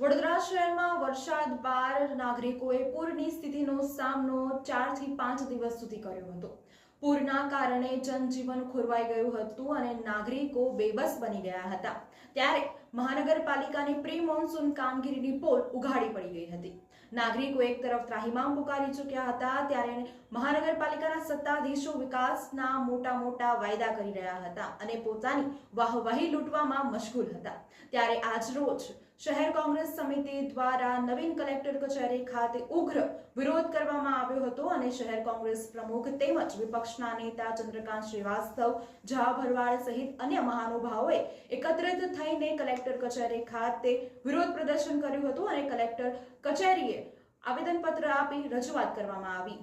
વડોદરા શહેરમાં વરસાદ બાદ નાગરિકોએ પૂરની સ્થિતિનો સામનો ચારથી પાંચ દિવસ સુધી કર્યો હતો. પૂરના કારણે જનજીવન ખોરવાઈ ગયું હતું અને નાગરિકો બેબસ બની ગયા હતા. ત્યારે મહાનગરપાલિકાની પ્રી મોન્સૂન કામગીરીની પોલ ઉઘાડી પડી ગઈ હતી. નાગરિકો એક તરફ ત્રાહિમામ પુકારી ચૂક્યા હતા, ત્યારે મહાનગરપાલિકાના સત્તાધીશો વિકાસના મોટા મોટા વાયદા કરી રહ્યા હતા અને પોતાની વાહવાહી લૂંટવામાં મશગુલ હતા. ત્યારે આજરોજ શહેર કોંગ્રેસ સમિતિ દ્વારા નવીન કલેક્ટર કચેરી ખાતે ઉગ્ર વિરોધ કરવામાં આવ્યો હતો અને શહેર કોંગ્રેસ પ્રમુખ તેમજ વિપક્ષના નેતા ચંદ્રકાંત શ્રીવાસ્તવ, ઝા ભરવાડ સહિત અન્ય મહાનુભાવોએ એકત્રિત થઈને કલેક્ટર કચેરી ખાતે વિરોધ પ્રદર્શન કર્યું હતું અને કલેક્ટર કચેરીએ આવેદનપત્ર આપી રજૂઆત કરવામાં આવી.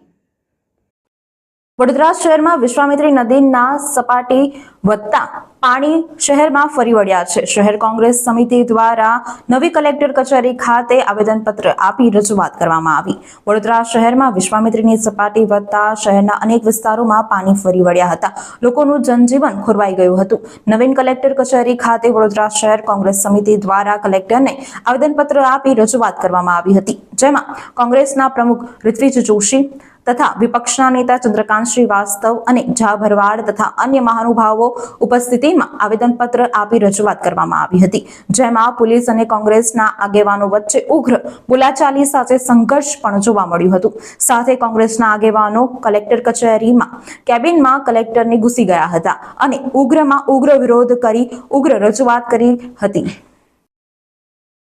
વડોદરા શહેરમાં વિશ્વામિત્રી નદીના સપાટી વધતા પાણી શહેરમાં ફરી વળ્યા છે. શહેર કોંગ્રેસ સમિતિ દ્વારા નવી કલેક્ટર કચેરી ખાતે આવેદનપત્ર આપી રજૂઆત કરવામાં આવી. વડોદરા શહેરમાં વિશ્વામિત્રીની સપાટી વધતા શહેરના અનેક વિસ્તારોમાં પાણી ફરી વળ્યા હતા. લોકોનું જનજીવન ખોરવાઈ ગયું હતું. નવીન કલેક્ટર કચેરી ખાતે વડોદરા શહેર કોંગ્રેસ સમિતિ દ્વારા કલેક્ટરને આવેદનપત્ર આપી રજૂઆત કરવામાં આવી હતી. જેમાં કોંગ્રેસના પ્રમુખ ઋત્વિજ જોશી તથા વિપક્ષના નેતા ચંદ્રકાંત શ્રીવાસ્તવ અને ઝા ભરવાડ તથા અન્ય મહાનુભાવો ઉપસ્થિતિમાં આવેદનપત્ર આપી રજૂઆત કરવામાં આવી હતી. જેમાં પોલીસ અને કોંગ્રેસના આગેવાનો વચ્ચે ઉગ્ર બોલાચાલી સાથે સંઘર્ષ પણ જોવા મળ્યું હતું. સાથે કોંગ્રેસના આગેવાનો કલેક્ટર કચેરીમાં કેબિનમાં કલેક્ટરને ઘૂસી ગયા હતા અને ઉગ્રમાં ઉગ્ર વિરોધ કરી ઉગ્ર રજૂઆત કરી હતી.